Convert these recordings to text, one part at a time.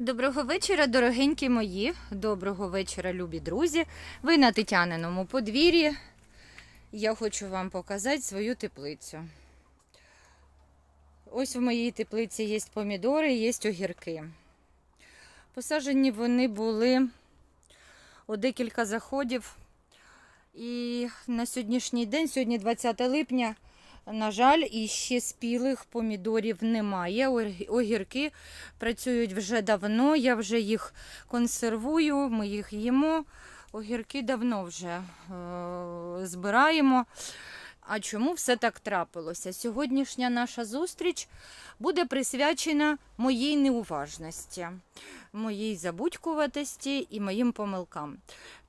Доброго вечора, дорогенькі мої. Доброго вечора, любі друзі. Ви на Тетяниному подвір'ї. Я хочу вам показати свою теплицю. Ось в моїй теплиці є помідори, є огірки. Посаджені вони були у декілька заходів. І на сьогоднішній день, сьогодні 20 липня, на жаль, іще спілих помідорів немає. Огірки працюють вже давно, я вже їх консервую, ми їх їмо. Огірки давно вже е- збираємо. А чому все так трапилося? Сьогоднішня наша зустріч буде присвячена моїй неуважності, моїй забудькуватості і моїм помилкам.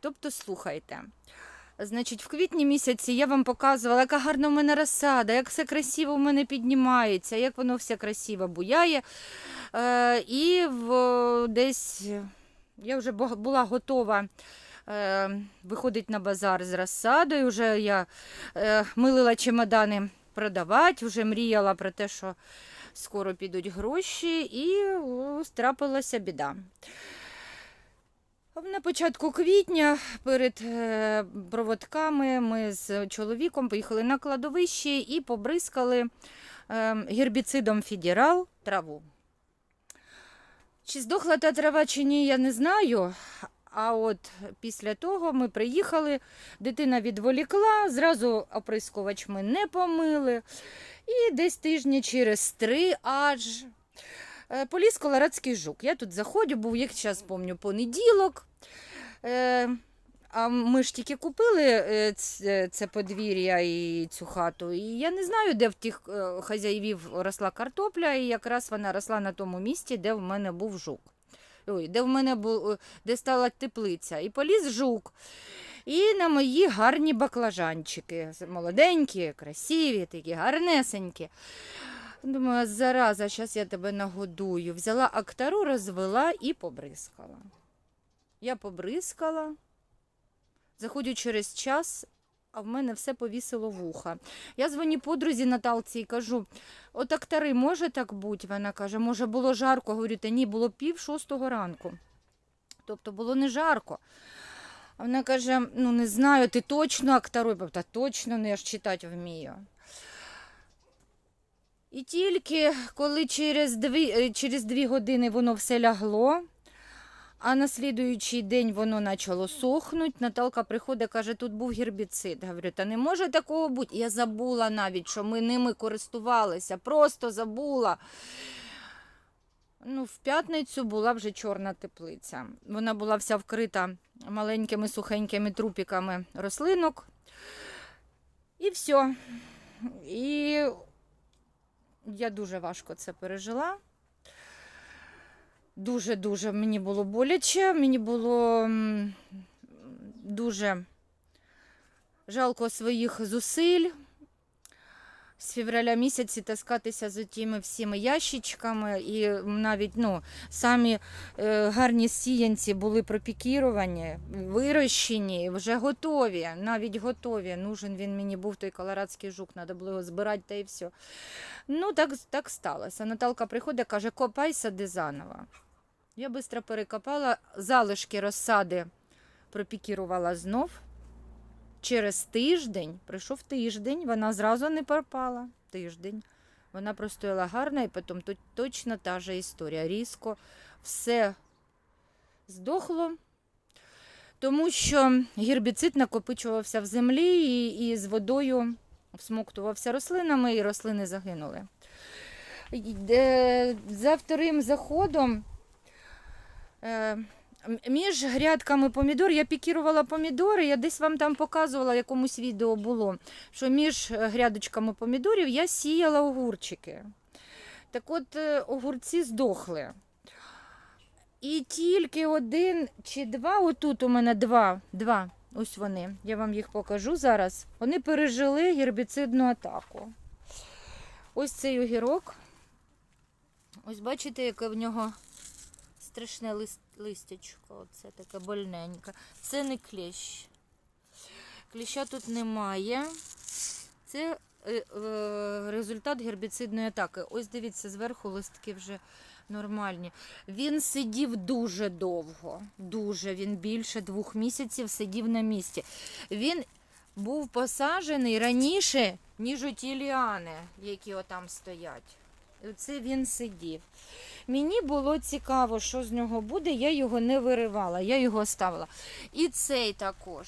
Тобто, слухайте. Значить, в квітні місяці я вам показувала, яка гарна в мене розсада, як все красиво в мене піднімається, як воно все красиво буяє. Е, і в, десь я вже була готова е, виходити на базар з розсадою. Вже я е, милила чемодани продавати, вже мріяла про те, що скоро підуть гроші, і о, трапилася біда. На початку квітня перед е, проводками ми з чоловіком поїхали на кладовище і побризкали е, гербіцидом федерал траву. Чи здохла та трава, чи ні, я не знаю. А от після того ми приїхали, дитина відволікла, зразу оприскувач ми не помили. І десь тижні через три аж е, поліз колорадський жук. Я тут заходжу, був, як зараз пам'ятаю, понеділок. Е, а ми ж тільки купили е, це подвір'я і цю хату. І я не знаю, де в тих е, хазяївів росла картопля, і якраз вона росла на тому місці, де в мене був жук. Ой, де в мене був, е, де стала теплиця. І поліз жук. І на мої гарні баклажанчики. Молоденькі, красиві, такі гарнесенькі. Думаю, зараза, зараз я тебе нагодую. Взяла актару, розвела і побризкала. Я побризкала, заходжу через час, а в мене все повісило вуха. Я дзвоню подрузі Наталці і кажу: от актари, може так бути? Вона каже, може було жарко. Говорю, та ні, було пів шостого ранку. Тобто було не жарко. А вона каже: ну не знаю, ти точно актарой? Та точно, ну я ж читати вмію. І тільки коли через дві, е, через дві години воно все лягло, а на слідуючий день воно почало сохнути. Наталка приходить, каже, тут був гербіцид. Говорю, та не може такого бути. Я забула навіть, що ми ними користувалися, просто забула. Ну, в п'ятницю була вже чорна теплиця. Вона була вся вкрита маленькими сухенькими трупіками рослинок. І все. І я дуже важко це пережила. Дуже-дуже мені було боляче, мені було дуже жалко своїх зусиль. З февраля місяці таскатися з тими всіми ящичками, і навіть ну, самі е, гарні сіянці були пропікіровані, вирощені, вже готові, навіть готові. Нужен він мені був той колорадський жук, треба було його збирати та і все. Ну, так, так сталося. Наталка приходить, каже, копай сади заново. Я швидко перекопала, залишки розсади пропікірувала знов. Через тиждень, прийшов тиждень, вона зразу не пропала. Тиждень. Вона простояла гарно, і потім тут точно та же історія. Різко все здохло, тому що гербіцид накопичувався в землі і, і з водою всмоктувався рослинами, і рослини загинули. За вторим заходом між грядками помідор я пікірувала помідори, я десь вам там показувала, якомусь відео було, що між е, грядочками помідорів я сіяла огурчики. Так от е, огурці здохли. І тільки один чи два, отут у мене два, два, ось вони, я вам їх покажу зараз. Вони пережили гербіцидну атаку. Ось цей огірок. Ось бачите, яке в нього страшне лист, листячко. Оце таке больненьке. Це не клещ. Кліща тут немає. Це е, е, результат гербіцидної атаки. Ось дивіться, зверху листки вже нормальні. Він сидів дуже довго, дуже. Він більше двох місяців сидів на місці. Він був посаджений раніше, ніж оті ліани, які отам стоять. І Оце він сидів. Мені було цікаво, що з нього буде, я його не виривала, я його ставила. І цей також.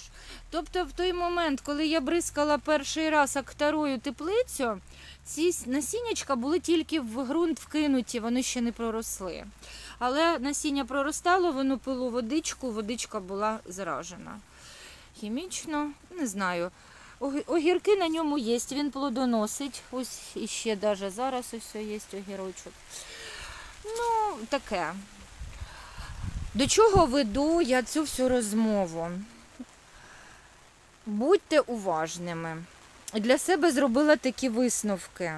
Тобто, в той момент, коли я бризкала перший раз акторою теплицю, ці насіннячка були тільки в ґрунт вкинуті, вони ще не проросли. Але насіння проростало, воно пило водичку, водичка була заражена. Хімічно, не знаю. Огі- Огірки на ньому є, він плодоносить. Ось іще навіть зараз ось є огірочок. Ну, таке. До чого веду я цю всю розмову? Будьте уважними. Для себе зробила такі висновки.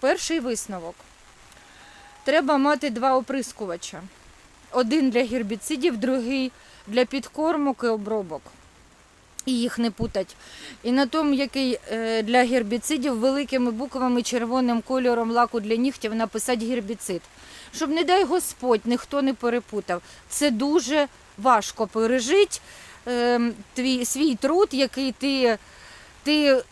Перший висновок. Треба мати два оприскувача. Один для гербіцидів, другий для підкормок і обробок. І їх не путать. І на тому, який е, для гербіцидів великими буквами червоним кольором лаку для нігтів написати гербіцид. Щоб, не дай Господь, ніхто не перепутав. Це дуже важко пережити е, твій, свій труд, який ти, ти,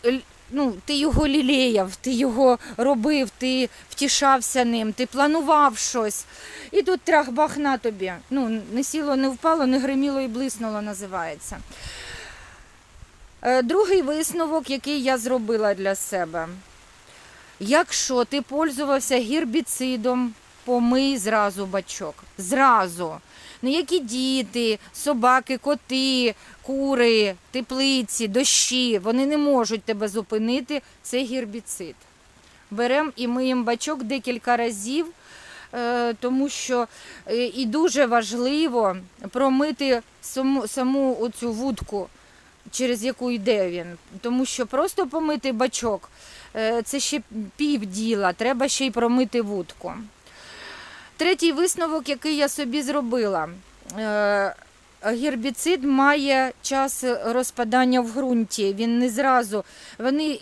ну, ти його лілеяв, ти його робив, ти втішався ним, ти планував щось. І тут трах-бах на тобі. Ну, не сіло, не впало, не гриміло і блиснуло, називається. Е, Другий висновок, який я зробила для себе. Якщо ти пользувався гербіцидом, помий зразу бачок. Зразу. Ніякі діти, собаки, коти, кури, теплиці, дощі, вони не можуть тебе зупинити. Це гербіцид. Беремо і миємо бачок декілька разів, е, тому що е, і дуже важливо промити саму, саму оцю вудку через яку йде він. Тому що просто помити бачок е, це ще пів діла, треба ще й промити вудку. Третій висновок, який я собі зробила. Гербіцид має час розпадання в ґрунті. Він не зразу. Вони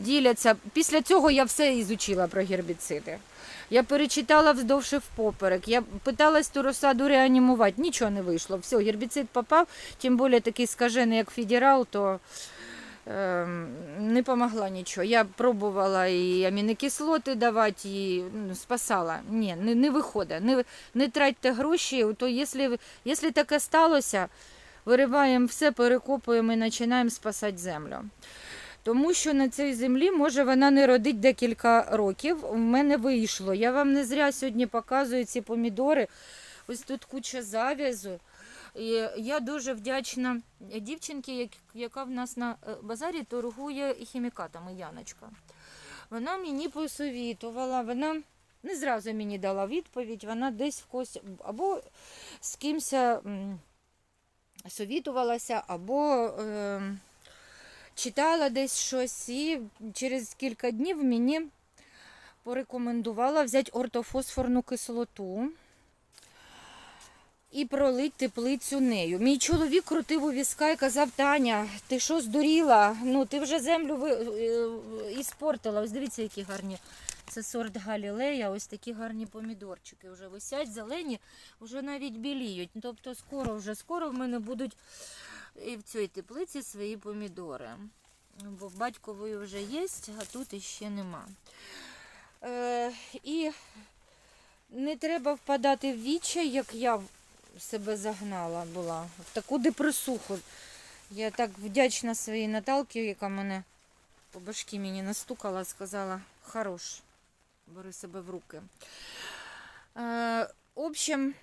діляться. Після цього я все ізучила про гербіциди. Я перечитала вздовж і впоперек. Я питалась ту розсаду реанімувати. Нічого не вийшло. Все, гербіцид попав, тим більше такий скажений, як федерал, то не помогла нічого. Я пробувала і амінокислоти давати, і ну, спасала. Ні, не, не виходить. Не, не тратьте гроші, то якщо, якщо таке сталося, вириваємо все, перекопуємо і починаємо спасати землю. Тому що на цій землі може вона не родить декілька років. У мене вийшло. Я вам не зря сьогодні показую ці помідори. Ось тут куча зав'язу. І я дуже вдячна дівчинці, яка в нас на е, базарі торгує хімікатами Яночка. Вона мені посовітувала, вона не зразу мені дала відповідь, вона десь в когось або з кимось совітувалася, або е, читала десь щось, і через кілька днів мені порекомендувала взяти ортофосфорну кислоту і пролить теплицю нею. Мій чоловік крутив у візка і казав, Таня, ти що здуріла? Ну, ти вже землю е, іспортила. Ось дивіться, які гарні. Це сорт Галілея, ось такі гарні помідорчики вже висять, зелені, вже навіть біліють. Тобто скоро, вже скоро в мене будуть і в цій теплиці свої помідори. Бо батькової вже є, а тут іще нема. Е, і не треба впадати в відчай, як я себе загнала була, в таку депресуху. Я так вдячна своїй Наталці, яка мене по башки мені настукала, сказала, хорош, бери себе в руки. Е, в общем,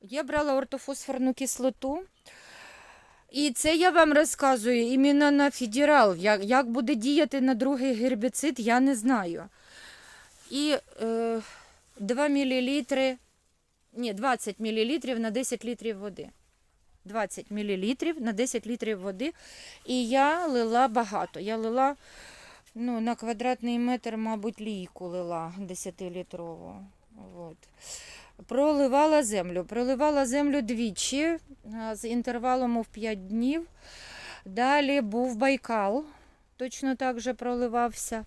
я брала ортофосфорну кислоту. І це я вам розказую іменно на федерал. Як, як буде діяти на другий гербіцид, я не знаю. І е, 2 мл, ні, 20 мл на 10 літрів води. 20 мл на 10 літрів води. І я лила багато. Я лила ну, на квадратний метр, мабуть, лійку лила 10-літрову. От. Проливала землю. Проливала землю двічі з інтервалом в 5 днів. Далі був Байкал, точно так же проливався.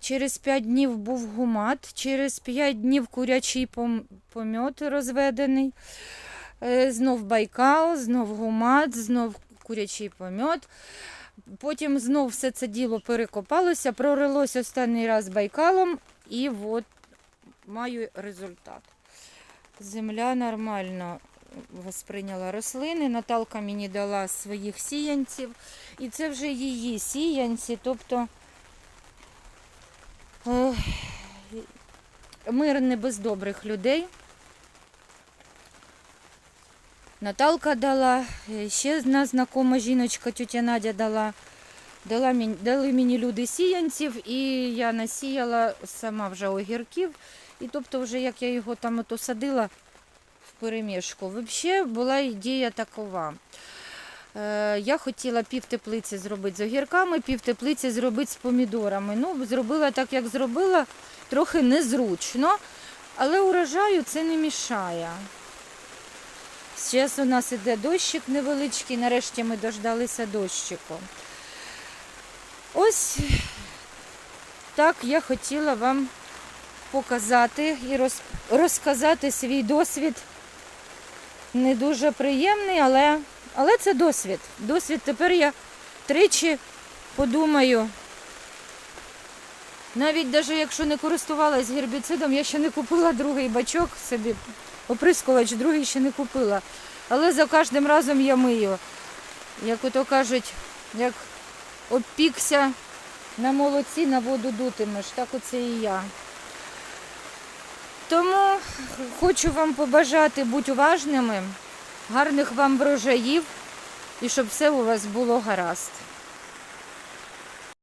Через 5 днів був гумат, через 5 днів курячий пом- помьот розведений. Е, Знов Байкал, знов гумат, знов курячий помьот. Потім знов все це діло перекопалося, прорилось останній раз Байкалом і от маю результат. Земля нормально восприйняла рослини. Наталка мені дала своїх сіянців. І це вже її сіянці, тобто е, мир не без добрих людей. Наталка дала, е, ще одна знакома жіночка, тетя Надя дала. Дала мені, дали мені люди сіянців, і я насіяла сама вже огірків. І тобто, вже як я його там ото садила в перемішку. Взагалі була ідея такова. Е, я хотіла пів теплиці зробити з огірками, пів теплиці зробити з помідорами. Ну, зробила так, як зробила, трохи незручно, але урожаю це не мішає. Зараз у нас іде дощик невеличкий, нарешті ми дождалися дощику. Ось так я хотіла вам показати і розказати свій досвід. Не дуже приємний, але, але це досвід. Досвід тепер я тричі подумаю. Навіть даже якщо не користувалась гербіцидом, я ще не купила другий бачок собі, оприскувач другий ще не купила. Але за кожним разом я мию. Як ото кажуть, як обпікся на молоці, на воду дутимеш, так оце і я. Тому хочу вам побажати бути уважними, гарних вам врожаїв і щоб все у вас було гаразд.